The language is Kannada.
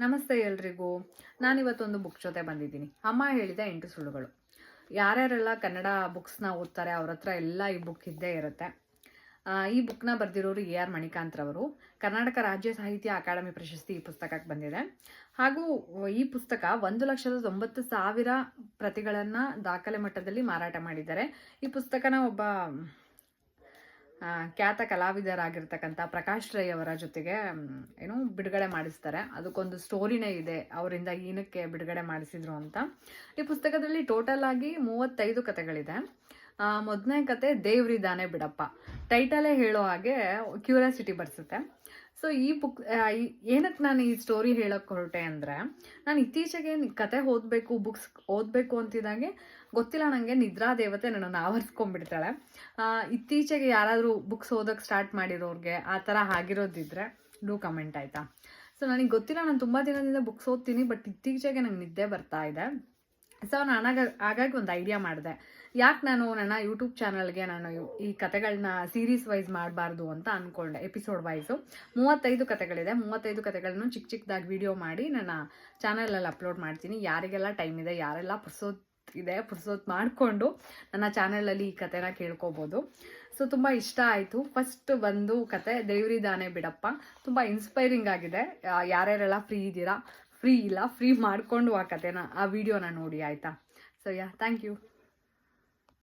ನಮಸ್ತೆ ಎಲ್ರಿಗೂ. ನಾನಿವತ್ತೊಂದು ಬುಕ್ ಜೊತೆ ಬಂದಿದ್ದೀನಿ. ಅಮ್ಮ ಹೇಳಿದ ಎಂಟು ಸುಳ್ಳುಗಳು. ಯಾರ್ಯಾರೆಲ್ಲ ಕನ್ನಡ ಬುಕ್ಸ್ನ ಓದ್ತಾರೆ, ಅವ್ರ ಹತ್ರ ಎಲ್ಲ ಈ ಬುಕ್ ಇದ್ದೇ ಇರುತ್ತೆ. ಈ ಬುಕ್ನ ಬರೆದಿರೋರು ಎ ಆರ್ ಮಣಿಕಾಂತ್ರವರು ಕರ್ನಾಟಕ ರಾಜ್ಯ ಸಾಹಿತ್ಯ ಅಕಾಡೆಮಿ ಪ್ರಶಸ್ತಿ ಈ ಪುಸ್ತಕಕ್ಕೆ ಬಂದಿದೆ. ಹಾಗೂ ಈ ಪುಸ್ತಕ ಒಂದು ಲಕ್ಷದ ತೊಂಬತ್ತು ಸಾವಿರ ಪ್ರತಿಗಳನ್ನು ದಾಖಲೆ ಮಟ್ಟದಲ್ಲಿ ಮಾರಾಟ ಮಾಡಿದ್ದಾರೆ. ಈ ಪುಸ್ತಕನ ಒಬ್ಬ ಖ್ಯಾತ ಕಲಾವಿದರಾಗಿರ್ತಕ್ಕಂಥ ಪ್ರಕಾಶ್ ರೈ ಅವರ ಜೊತೆಗೆ ಏನು ಬಿಡುಗಡೆ ಮಾಡಿಸ್ತಾರೆ. ಅದಕ್ಕೊಂದು ಸ್ಟೋರಿನೇ ಇದೆ. ಅವರಿಂದ ಏನಕ್ಕೆ ಬಿಡುಗಡೆ ಮಾಡಿಸಿದ್ರು ಅಂತ. ಈ ಪುಸ್ತಕದಲ್ಲಿ ಟೋಟಲ್ ಆಗಿ ಮೂವತ್ತೈದು ಕತೆಗಳಿದೆ ಮೊದಲನೇ ಕತೆ ದೇವ್ರಿದ್ದಾನೆ ಬಿಡಪ್ಪ. ಟೈಟಲೇ ಹೇಳೋ ಹಾಗೆ ಕ್ಯೂರಿಯಾಸಿಟಿ ಬರ್ಸುತ್ತೆ. ಸೊ ಈ ಬುಕ್ ಏನಕ್ಕೆ ನಾನು ಈ ಸ್ಟೋರಿ ಹೇಳಕ್ ಹೊರಟೆ ಅಂದರೆ, ನಾನು ಇತ್ತೀಚೆಗೆ ಕತೆ ಓದಬೇಕು ಬುಕ್ಸ್ ಓದಬೇಕು ಅಂತಿದ್ದಾಗೆ ಗೊತ್ತಿಲ್ಲ ನನಗೆ ನಿದ್ರಾ ದೇವತೆ ನನ್ನನ್ನು ಆವರಿಸ್ಕೊಂಡ್ಬಿಡ್ತಾಳೆ. ಇತ್ತೀಚೆಗೆ ಯಾರಾದರೂ ಬುಕ್ಸ್ ಓದೋಕ್ಕೆ ಸ್ಟಾರ್ಟ್ ಮಾಡಿರೋರಿಗೆ ಆ ಥರ ಆಗಿರೋದಿದ್ರೆ ಡೂ ಕಮೆಂಟ್ ಆಯಿತಾ? ಸೊ ನನಗೆ ಗೊತ್ತಿಲ್ಲ, ನಾನು ತುಂಬ ದಿನದಿಂದ ಬುಕ್ಸ್ ಓದ್ತೀನಿ ಬಟ್ ಇತ್ತೀಚೆಗೆ ನಂಗೆ ನಿದ್ದೆ ಬರ್ತಾ ಇದೆ. ಸೊ ನಾನು ಹಾಗಾಗಿ ಒಂದು ಐಡಿಯಾ ಮಾಡಿದೆ. ಯಾಕೆ ನಾನು ನನ್ನ ಯೂಟ್ಯೂಬ್ ಚಾನಲ್ಗೆ ನಾನು ಈ ಕತೆಗಳನ್ನ ಸೀರೀಸ್ ವೈಸ್ ಮಾಡಬಾರ್ದು ಅಂತ ಅಂದ್ಕೊಂಡೆ ಎಪಿಸೋಡ್ ವೈಸು ಮೂವತ್ತೈದು ಕತೆಗಳಿದೆ. ಮೂವತ್ತೈದು ಕತೆಗಳನ್ನು ಚಿಕ್ಕ ಚಿಕ್ಕದಾಗಿ ವಿಡಿಯೋ ಮಾಡಿ ನನ್ನ ಚಾನಲಲ್ಲಿ ಅಪ್ಲೋಡ್ ಮಾಡ್ತೀನಿ. ಯಾರಿಗೆಲ್ಲ ಟೈಮ್ ಇದೆ, ಯಾರೆಲ್ಲ ಪುರ್ಸೋತ್ ಇದೆ, ಪುರ್ಸೋತ್ ಮಾಡಿಕೊಂಡು ನನ್ನ ಚಾನಲಲ್ಲಿ ಈ ಕತೆನ ಕೇಳ್ಕೊಬೋದು. ಸೊ ತುಂಬ ಇಷ್ಟ ಆಯಿತು. ಫಸ್ಟ್ ಬಂದು ಕತೆ ದೇವ್ರಿದಾನೆ ಬಿಡಪ್ಪ. ತುಂಬ ಇನ್ಸ್ಪೈರಿಂಗ್ ಆಗಿದೆ. ಯಾರ್ಯಾರೆಲ್ಲ ಫ್ರೀ ಇದ್ದೀರಾ ಫ್ರೀ ಇಲ್ಲ ಫ್ರೀ ಮಾಡ್ಕೊಂಡು ಆ ಆ ವಿಡಿಯೋನ ನೋಡಿ ಆಯಿತಾ? So yeah thank you